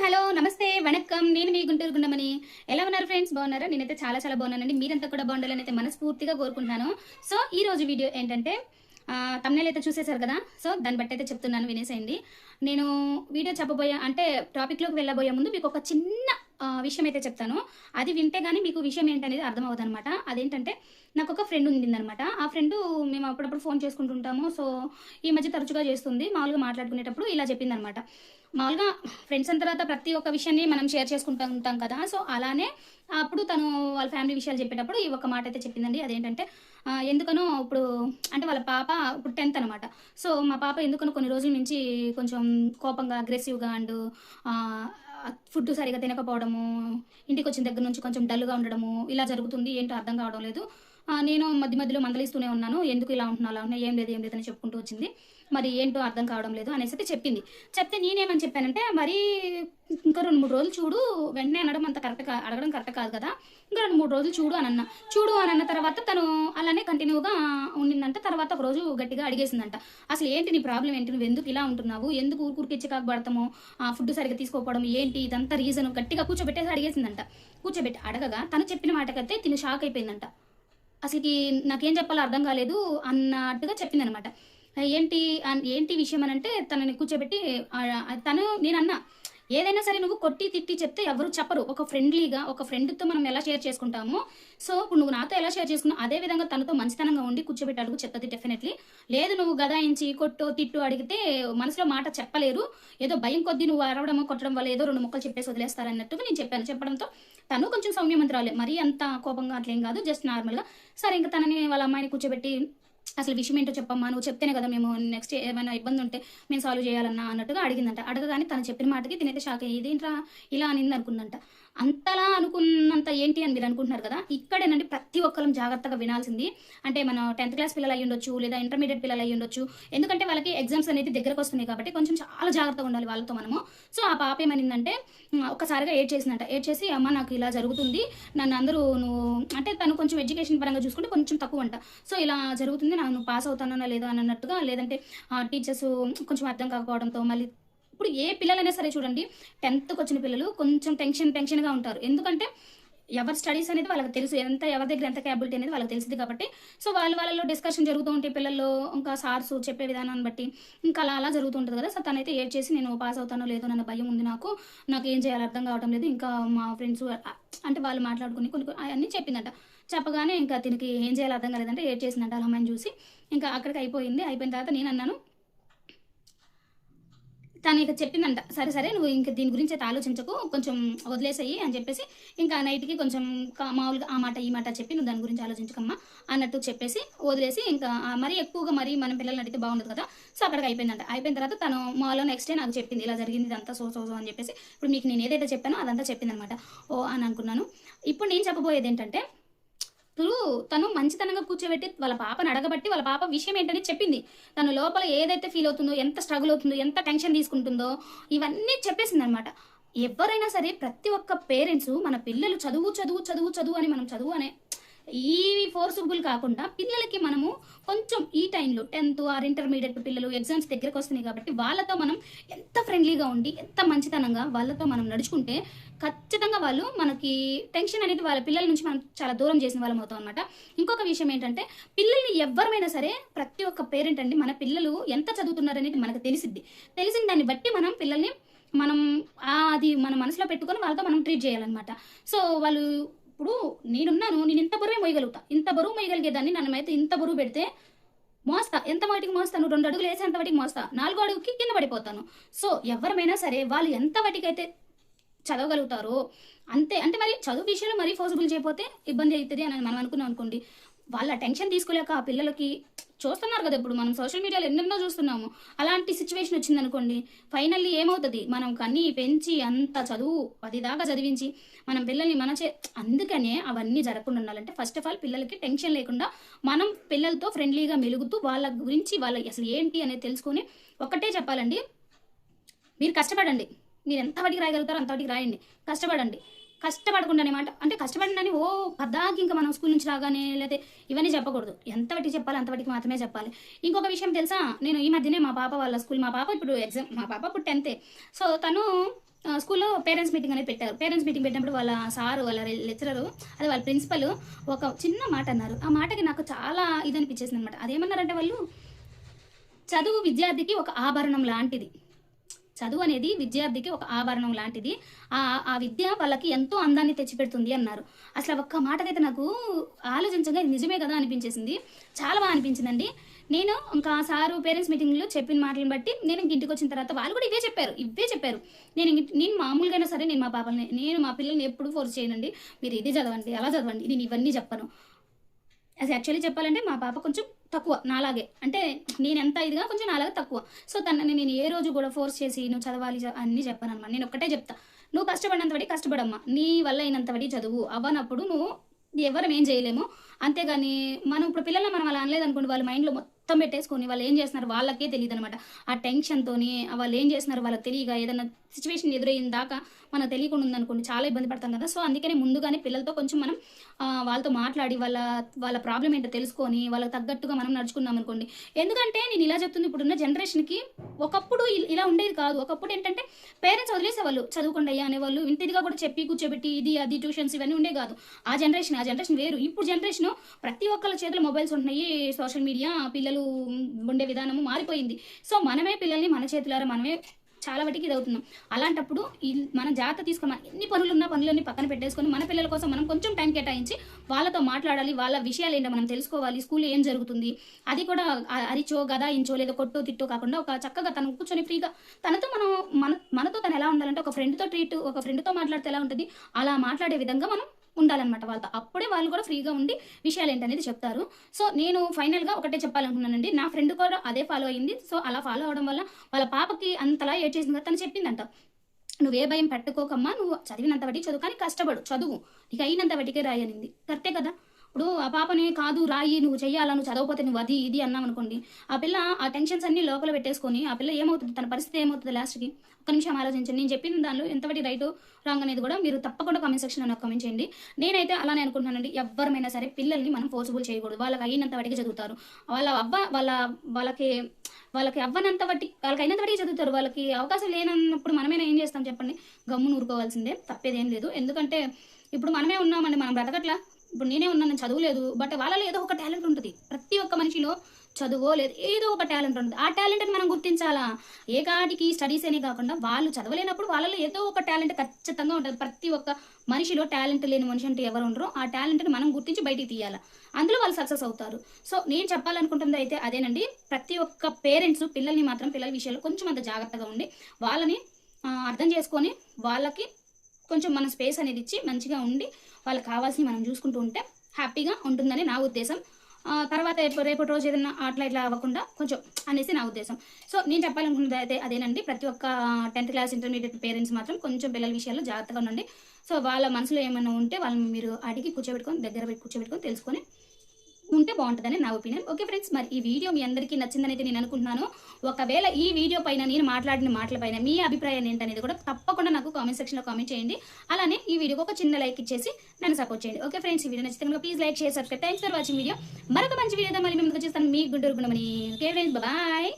Hello నమస్తే వణకం నేను మీ గుంటూరు గుండమని ఎలా ఉన్నారు ఫ్రెండ్స్? బాగున్నారా? నేనైతే చాలా చాలా బాగున్నానండి. మీరంతా కూడా బాగుండాలని అయితే మనస్ఫూర్తిగా కోరుకుంటున్నాను. సో ఈ రోజు వీడియో ఏంటంటే తమ్నేల్ అయితే చూసేశారు కదా? సో దాన్ని బట్టి అయితే చెప్తున్నాను వినేసేయండి. నేను వీడియో చెప్పబోయే అంటే టాపిక్లోకి వెళ్ళబోయే ముందు మీకు ఒక చిన్న విషయం అయితే చెప్తాను. అది వింటే కానీ మీకు విషయం ఏంటనేది అర్థమవుతుంది అనమాట అదేంటంటే నాకు ఒక ఫ్రెండ్ ఉండిందనమాట. ఆ ఫ్రెండ్ మేము అప్పుడప్పుడు ఫోన్ చేసుకుంటుంటాము. సో ఈ మధ్య తరచుగా చేస్తుంది. మామూలుగా మాట్లాడుకునేటప్పుడు ఇలా చెప్పిందనమాట. మామూలుగా ఫ్రెండ్స్ అయిన తర్వాత ప్రతి ఒక్క విషయాన్ని మనం షేర్ చేసుకుంటూ ఉంటాం కదా. సో అలానే అప్పుడు తను వాళ్ళ ఫ్యామిలీ విషయాలు చెప్పేటప్పుడు ఈ ఒక్క మాట అయితే చెప్పిందండి. అదేంటంటే ఎందుకనో ఇప్పుడు అంటే వాళ్ళ పాప ఇప్పుడు టెన్త్ అనమాట. సో మా పాప ఎందుకనో కొన్ని రోజుల నుంచి కొంచెం కోపంగా అగ్రెసివ్గా అండ్. ఫుడ్ సరిగా తినకపోవడము ఇంటికి వచ్చిన దగ్గర నుంచి కొంచెం డల్గా ఉండడము ఇలా జరుగుతుంది ఏంటో అర్థం కావడం లేదు. నేను మధ్య మధ్యలో మందలిస్తూనే ఉన్నాను. ఎందుకు ఇలా ఉంటున్నా అలా ఉన్నా ఏం లేదు ఏం లేదని చెప్పుకుంటూ వచ్చింది. మరి ఏంటో అర్థం కావడం లేదు అనేసి చెప్పింది. చెప్తే నేనేమని చెప్పానంటే మరి ఇంకా రెండు మూడు రోజులు చూడు వెంటనే అనడం అంత కరెక్ట్ అడగడం కరెక్ట్ కాదు కదా. ఇంకా రెండు మూడు రోజులు చూడు అని అన్న చూడు అని అన్న తర్వాత తను అలానే కంటిన్యూగా ఉండిందంట. తర్వాత ఒక రోజు గట్టిగా అడిగేసిందంట. అసలు ఏంటి నీ ప్రాబ్లం ఏంటి? నువ్వు ఎందుకు ఇలా ఉంటున్నావు? ఎందుకు ఊరుకూరికి చికాకు ఆ ఫుడ్ సరిగ్గా తీసుకోకపోవడం ఏంటి? ఇదంతా రీజన్ గట్టిగా కూర్చోబెట్టేసి అడిగేసిందంట. కూర్చోబెట్టి అడగగా తను చెప్పిన మాటకైతే తిను షాక్ అయిపోయిందంట. అసలుకి నాకేం చెప్పాలో అర్థం కాలేదు అన్నట్టుగా చెప్పింది అనమాట ఏంటి అన్- ఏంటి విషయం అని అంటే తనని కూర్చోబెట్టి తను నేను అన్నా ఏదైనా సరే నువ్వు కొట్టి తిట్టి చెప్తే ఎవరు చెప్పరు. ఒక ఫ్రెండ్లీగా ఒక ఫ్రెండ్తో మనం ఎలా షేర్ చేసుకుంటామో సో ఇప్పుడు నువ్వు నాతో ఎలా షేర్ చేసుకున్నావు అదే విధంగా తనతో మంచితనంగా ఉండి కూర్చోబెట్టి అడుగు చెప్తుంది డెఫినెట్లీ లేదు నువ్వు గదాయించి కొట్టు తిట్టు అడిగితే మనసులో మాట చెప్పలేరు. ఏదో భయం కొద్దీ నువ్వు అరవడం కొట్టడం వల్ల ఏదో రెండు ముక్కలు చెప్పేసి వదిలేస్తారన్నట్టుగా నేను చెప్పాను. చెప్పడంతో తను కొంచెం సౌమ్యమంతురాలే. మరీ అంత కోపంగా అట్లేం కాదు. జస్ట్ నార్మల్గా సరే ఇంకా తనని వాళ్ళ అమ్మాయిని కూర్చోబెట్టి అసలు విషయం ఏంటో చెప్పమ్మా నువ్వు చెప్తేనే కదా మేము నెక్స్ట్ ఏమైనా ఇబ్బంది ఉంటే మేము సాల్వ్ చేయాలన్నా అన్నట్టుగా అడిగిందంట. అడగగానే తను చెప్పిన మాటకి తినైతే షాక్ అయ్యేది ఇదేంట్రా ఇలా అనింది అనుకుందంట అంతలా అనుకున్నంత ఏంటి అని మీరు అనుకుంటున్నారు కదా ఇక్కడేనండి ప్రతి ఒక్కరం జాగ్రత్తగా వినాల్సింది. అంటే మన టెన్త్ క్లాస్ పిల్లలు అయ్యి ఉండొచ్చు లేదా ఇంటర్మీడియట్ పిల్లలు అయ్యి ఉండొచ్చు. ఎందుకంటే వాళ్ళకి ఎగ్జామ్స్ అనేది దగ్గరకు వస్తున్నాయి కాబట్టి కొంచెం చాలా జాగ్రత్తగా ఉండాలి వాళ్ళతో మనము. సో ఆ పాప ఏమనిందంటే ఉమ్, ఒక్కసారిగా ఏడ్ చేసిందంట. ఏడ్ చేసి అమ్మ నాకు ఇలా జరుగుతుంది. నన్ను అందరూ నువ్వు అంటే తను కొంచెం ఎడ్యుకేషన్ పరంగా చూసుకుంటే కొంచెం తక్కువ అంట సో ఇలా జరుగుతుంది నన్ను పాస్ అవుతానా లేదా అన్నట్టుగా లేదంటే టీచర్స్ కొంచెం అర్థం కాకపోవడంతో మళ్ళీ ఇప్పుడు ఏ పిల్లలైనా సరే చూడండి టెన్త్కి వచ్చిన పిల్లలు కొంచెం టెన్షన్ టెన్షన్గా ఉంటారు. ఎందుకంటే ఎవరి స్టడీస్ అనేది వాళ్ళకి తెలుసు ఎంత ఎవరి దగ్గర ఎంత క్యాబిలిటీ అనేది వాళ్ళకి తెలిసింది కాబట్టి. సో వాళ్ళ వాళ్ళలో డిస్కషన్ జరుగుతూ ఉంటే పిల్లల్లో ఇంకా సార్స్ చెప్పే విధానాన్ని బట్టి ఇంకా అలా అలా జరుగుతూ ఉంటుంది కదా. సో తనైతే ఏడ్ చేసి నేను పాస్ అవుతానో లేదో నన్న భయం ఉంది నాకు. నాకు ఏం చేయాలో అర్థం కావడం లేదు. ఇంకా మా ఫ్రెండ్స్ అంటే వాళ్ళు మాట్లాడుకుని కొన్ని కొన్ని అవన్నీ చెప్పిందంట. చెప్పగానే ఇంకా దీనికి ఏం చేయాలో అర్థం కాలేదంటే ఏడ్ చేసిందంట అలా అమ్మాయిని చూసి. ఇంకా అక్కడికి అయిపోయింది. అయిపోయిన తర్వాత నేను అన్నాను తను ఇక చెప్పిందంట సరే సరే నువ్వు ఇంకా దీని గురించి అయితే ఆలోచించకు కొంచెం వదిలేసాయి అని చెప్పేసి ఇంకా నైట్కి కొంచెం కా- మామూలుగా ఆ మాట ఈ మాట చెప్పి నువ్వు దాని గురించి ఆలోచించకమ్మా అన్నట్టు చెప్పేసి వదిలేసి ఇంకా మరీ ఎక్కువగా మరీ మన పిల్లల్ని అడిగితే బాగుండదు కదా. సో అక్కడికి అయిపోయిందంట. అయిపోయిన తర్వాత తను మాలో నెక్స్ట్ డే నాకు చెప్పింది ఇలా జరిగింది ఇదంతా సో సో సో అని చెప్పేసి ఇప్పుడు మీకు నేను ఏదైతే చెప్పానో అదంతా చెప్పింది అనమాట ఓ అని అనుకున్నాను. ఇప్పుడు నేను చెప్పబోయేది ఏంటంటే తను మంచితనంగా కూర్చోబెట్టి వాళ్ళ పాపను అడగబట్టి వాళ్ళ పాప విషయం ఏంటని చెప్పింది. తను లోపల ఏదైతే ఫీల్ అవుతుందో ఎంత స్ట్రగుల్ అవుతుందో ఎంత టెన్షన్ తీసుకుంటుందో ఇవన్నీ చెప్పేసింది అనమాట ఎవరైనా సరే ప్రతి ఒక్క పేరెంట్స్ మన పిల్లలు చదువు చదువు చదువు చదువు అని మనం చదువు అనే ఈ ఫోర్సబుల్ కాకుండా పిల్లలకి మనము కొంచెం ఈ టైంలో టెన్త్ ఆర్ ఇంటర్మీడియట్ పిల్లలు ఎగ్జామ్స్ దగ్గరకు వస్తున్నాయి కాబట్టి వాళ్ళతో మనం ఎంత ఫ్రెండ్లీగా ఉండి ఎంత మంచితనంగా వాళ్ళతో మనం నడుచుకుంటే ఖచ్చితంగా వాళ్ళు మనకి టెన్షన్ అనేది వాళ్ళ పిల్లల నుంచి మనం చాలా దూరం చేసిన వాళ్ళం అవుతాం అనమాట ఇంకొక విషయం ఏంటంటే పిల్లల్ని ఎవరమైనా సరే ప్రతి ఒక్క పేరెంట్ అండి మన పిల్లలు ఎంత చదువుతున్నారు అనేది మనకు తెలిసిద్ది. తెలిసిన దాన్ని బట్టి మనం పిల్లల్ని మనం అది మన మనసులో పెట్టుకొని వాళ్ళతో మనం ట్రీట్ చేయాలన్నమాట. సో వాళ్ళు ఇప్పుడు నేనున్నాను నేను ఇంత బరువే మోయగలుగుతా? ఇంత బరువు మోయగలిగేదాన్ని నన్ను అయితే ఇంత బరువు పెడితే మోస్తా. ఎంత వాటికి మోస్తాను రెండు అడుగులు వేసేంత వాటికి మోస్తా. నాలుగో అడుగుకి కింద పడిపోతాను. సో ఎవరమైనా సరే వాళ్ళు ఎంత వాటికైతే చదవగలుగుతారో అంతే. అంటే మరి చదువు విషయంలో మరీ ఫోర్సిబుల్ చేయకపోతే ఇబ్బంది అవుతుంది అని మనం అనుకున్నాం అనుకోండి. వాళ్ళ టెన్షన్ తీసుకోలేక ఆ పిల్లలకి చూస్తున్నారు కదా ఇప్పుడు మనం సోషల్ మీడియాలో ఎన్నెన్నో చూస్తున్నాము. అలాంటి సిచ్యువేషన్ వచ్చింది అనుకోండి ఫైనల్లీ ఏమవుతుంది? మనం కన్నీ పెంచి అంత చదువు అది దాకా చదివించి మనం పిల్లల్ని మన చే అందుకనే అవన్నీ జరగకుండా ఉండాలంటే ఫస్ట్ ఆఫ్ ఆల్ పిల్లలకి టెన్షన్ లేకుండా మనం పిల్లలతో ఫ్రెండ్లీగా మెలుగుతూ వాళ్ళ గురించి వాళ్ళ అసలు ఏంటి అనేది తెలుసుకొని ఒక్కటే చెప్పాలండి. మీరు కష్టపడండి. మీరు ఎంత వాటికి రాయగలుగుతారో అంత వాటికి రాయండి. కష్టపడండి. కష్టపడకుండానే మాట అంటే కష్టపడినని ఓ పద్దాకి ఇంకా మనం స్కూల్ నుంచి రాగానే లేకపోతే ఇవన్నీ చెప్పకూడదు. ఎంత వాటికి చెప్పాలి అంత వాటికి మాత్రమే చెప్పాలి. ఇంకొక విషయం తెలుసా? నేను ఈ మధ్యనే మా పాప వాళ్ళ స్కూల్ మా పాప ఇప్పుడు ఎగ్జామ్ మా పాప ఇప్పుడు టెన్తే. సో తను స్కూల్లో పేరెంట్స్ మీటింగ్ అనేది పెట్టారు. పేరెంట్స్ మీటింగ్ పెట్టినప్పుడు వాళ్ళ సారు వాళ్ళ లెక్చరరు అదే వాళ్ళ ప్రిన్సిపల్ ఒక చిన్న మాట అన్నారు. ఆ మాటకి నాకు చాలా ఇది అనిపించేసింది అనమాట అదేమన్నారంటే వాళ్ళు చదువు విద్యార్థికి ఒక ఆభరణం లాంటిది. చదువు అనేది విద్యార్థికి ఒక ఆభరణం లాంటిది. ఆ ఆ విద్య వాళ్ళకి ఎంతో అందాన్ని తెచ్చిపెడుతుంది అన్నారు. అసలు ఒక్క మాటకైతే నాకు ఆలోచించగా ఇది నిజమే కదా అనిపించేసింది. చాలా బాగా అనిపించిందండి. నేను ఇంకా సారు పేరెంట్స్ మీటింగ్లో చెప్పిన మాటలను బట్టి నేను ఇంటికి వచ్చిన తర్వాత వాళ్ళు కూడా ఇవే చెప్పారు. ఇవే చెప్పారు. నేను నేను మామూలుగా సరే నేను మా పాపల్ని నేను మా పిల్లల్ని ఎప్పుడు ఫోర్స్ చేయనండి. మీరు ఇది చదవండి అలా చదవండి. నేను ఇవన్నీ చెప్పను. అది యాక్చువల్లీ చెప్పాలంటే మా పాప కొంచెం తక్కువ నాలాగే. అంటే నేను ఎంత ఇదిగా కొంచెం నాలాగే తక్కువ. సో తనని నేను ఏ రోజు కూడా ఫోర్స్ చేసి నువ్వు చదవాలి అన్నీ చెప్పాను అనమాట నేను ఒక్కటే చెప్తా. నువ్వు కష్టపడినంత వడి కష్టపడమ్మా. నీ వల్ల అయినంత వడి చదువు. అవ్వనప్పుడు నువ్వు ఎవరం ఏం చేయలేము. అంతేగాని మనం ఇప్పుడు పిల్లల్ని మనం అలా అనలేదు అనుకోండి వాళ్ళ మైండ్లో మొత్తం మొత్తం పెట్టేసుకొని వాళ్ళు ఏం చేస్తున్నారు వాళ్ళకే తెలియదు అనమాట ఆ టెన్షన్తోని వాళ్ళు ఏం చేస్తున్నారు వాళ్ళకి తెలియక ఏదైనా సిచ్యువేషన్ ఎదురైన దాకా మనకు తెలియకుండా ఉందనుకోండి చాలా ఇబ్బంది పడతాం కదా. సో అందుకనే ముందుగానే పిల్లలతో కొంచెం మనం వాళ్ళతో మాట్లాడి వాళ్ళ వాళ్ళ ప్రాబ్లం ఏంటో తెలుసుకొని వాళ్ళకి తగ్గట్టుగా మనం నడుచుకున్నాం అనుకోండి. ఎందుకంటే నేను ఇలా చెప్తుంది ఇప్పుడున్న జనరేషన్కి ఒకప్పుడు ఇలా ఉండేది కాదు. ఒకప్పుడు ఏంటంటే పేరెంట్స్ వదిలేసేవాళ్ళు. చదువుకోండి అయ్యా అనేవాళ్ళు. ఇంటిదిగా కూడా చెప్పి కూర్చోబెట్టి ఇది అది ట్యూషన్స్ ఇవన్నీ ఉండే కాదు. ఆ జనరేషన్ ఆ జనరేషన్ వేరు. ఇప్పుడు జనరేషన్ ప్రతి ఒక్కళ్ళ చేతిలో మొబైల్స్ ఉంటున్నాయి సోషల్ మీడియా పిల్లలు ఉండే విధానము మారిపోయింది. సో మనమే పిల్లల్ని మన చేతులారా మనమే చాలా వాటికి ఇది అవుతున్నాం అలాంటప్పుడు ఈ మనం జాగ్రత్త తీసుకొని మన ఎన్ని పనులు ఉన్న పనులన్నీ పక్కన పెట్టేసుకొని మన పిల్లల కోసం మనం కొంచెం టైం కేటాయించి వాళ్ళతో మాట్లాడాలి వాళ్ళ విషయాలు ఏంటో మనం తెలుసుకోవాలి స్కూల్లో ఏం జరుగుతుంది అది కూడా అరిచో గదా ఇంచో లేదో కొట్టో తిట్టో కాకుండా ఒక చక్కగా తను కూర్చొని ఫ్రీగా తనతో మనం మన మనతో తను ఎలా ఉండాలంటే ఒక ఫ్రెండ్తో ట్రీట్ ఒక ఫ్రెండ్తో మాట్లాడితే ఎలా ఉంటుంది? అలా మాట్లాడే విధంగా మనం ఉండాలన్నమాట వాళ్ళతో. అప్పుడే వాళ్ళు కూడా ఫ్రీగా ఉండి విషయాలు ఏంటనేది చెప్తారు. సో నేను ఫైనల్గా ఒకటే చెప్పాలనుకున్నానండి. నా ఫ్రెండ్ కూడా అదే ఫాలో అయింది. సో అలా ఫాలో అవడం వల్ల వాళ్ళ పాపకి అంతలా ఏడ్చేసింది కదా తను చెప్పిందంట. నువ్వే భయం పెట్టుకోకమ్మా. నువ్వు చదివినంత వడ్డీ చదువు. కానీ కష్టపడు. చదువు. నీకు అయినంత వడ్డీకే రాయనింది. కరెక్టే కదా. ఇప్పుడు ఆ పాపని కాదు రాయి నువ్వు చెయ్యాలా నువ్వు చదవకపోతే నువ్వు అది ఇది అన్నాం అనుకోండి ఆ పిల్ల ఆ టెన్షన్స్ అన్ని లోపల పెట్టేసుకొని ఆ పిల్ల ఏమవుతుంది? తన పరిస్థితి ఏమవుతుంది లాస్ట్కి? ఒక్క నిమిషం ఆలోచించండి. నేను చెప్పిన దానిలో ఎంతవరకు రైట్ రాంగ్ అనేది కూడా మీరు తప్పకుండా కామెంట్ సెక్షన్ నాకు కామెంట్ చేయండి. నేనైతే అలానే అనుకుంటున్నానండి. ఎవరమైనా సరే పిల్లల్ని మనం ఫోర్స్ఫుల్ చేయకూడదు. వాళ్ళకి అయినంత వాటికి చదువుతారు. వాళ్ళ అవ్వ వాళ్ళ వాళ్ళకి వాళ్ళకి అవ్వనంత బట్టి వాళ్ళకి అయినంత బట్టి చదువుతారు. వాళ్ళకి అవకాశం లేనన్నప్పుడు మనమైనా ఏం చేస్తాం చెప్పండి? గమ్మును ఊరుకోవాల్సిందే. తప్పేదేం లేదు. ఎందుకంటే ఇప్పుడు మనమే ఉన్నామండి. మనం బ్రతకట్లా. ఇప్పుడు నేనే ఉన్నాను. చదువులేదు. బట్ వాళ్ళలో ఏదో ఒక టాలెంట్ ఉంటుంది. ప్రతి ఒక్క మనిషిలో చదువో లేదు ఏదో ఒక టాలెంట్ ఉంటుంది. ఆ టాలెంట్ని మనం గుర్తించాలా? ఏ కాటికి స్టడీస్ అనే కాకుండా వాళ్ళు చదవలేనప్పుడు వాళ్ళలో ఏదో ఒక టాలెంట్ ఖచ్చితంగా ఉంటుంది. ప్రతి ఒక్క మనిషిలో టాలెంట్ లేని మనిషి అంటే ఎవరు ఉండరో ఆ టాలెంట్ని మనం గుర్తించి బయటికి తీయాలి? అందులో వాళ్ళు సక్సెస్ అవుతారు. సో నేను చెప్పాలనుకుంటుంది అయితే అదేనండి. ప్రతి ఒక్క పేరెంట్స్ పిల్లల్ని మాత్రం పిల్లల విషయంలో కొంచెం అంత జాగ్రత్తగా ఉండి వాళ్ళని అర్థం చేసుకొని వాళ్ళకి కొంచెం మన స్పేస్ అనేది ఇచ్చి మంచిగా ఉండి వాళ్ళకి కావాల్సినవి మనం చూసుకుంటూ ఉంటే హ్యాపీగా ఉంటుందని నా ఉద్దేశం. తర్వాత రేపు రేపటి రోజు ఏదైనా అట్లా ఇట్లా అవ్వకుండా కొంచెం అనేసి నా ఉద్దేశం. సో నేను చెప్పాలనుకున్నది అయితే అదేనండి. ప్రతి ఒక్క టెన్త్ క్లాస్ ఇంటర్మీడియట్ పేరెంట్స్ మాత్రం కొంచెం పిల్లల విషయాల్లో జాగ్రత్తగా ఉండండి. సో వాళ్ళ మనసులో ఏమైనా ఉంటే వాళ్ళని మీరు అడిగి కూర్చోబెట్టుకొని దగ్గర పెట్టి కూర్చోబెట్టుకొని తెలుసుకొని ఉంటే బాగుంటుందని నా ఒపీనియన్. ఓకే ఫ్రెండ్స్ మరి ఈ వీడియో మీ అందరికీ నచ్చిందని అయితే నేను అనుకుంటున్నాను. ఒకవేళ ఈ వీడియో పైన నేను మాట్లాడిన మాటల పైన మీ అభిప్రాయం ఏంటనేది కూడా తప్పకుండా నాకు కామెంట్ సెక్షన్లో కామెంట్ చేయండి. అలానే ఈ వీడియోకి ఒక చిన్న లైక్ ఇచ్చేసి నన్ను సపోర్ట్ చేయండి. ఓకే ఫ్రెండ్స్ ఈ వీడియో నచ్చితే కనుక please like share subscribe. Thanks for watching video మరొక మంచి వీడియోతో మళ్ళీ మేము చేస్తాను మీ గుంటూరు గుణమని ఓకే ఫ్రెండ్స్ బాయ్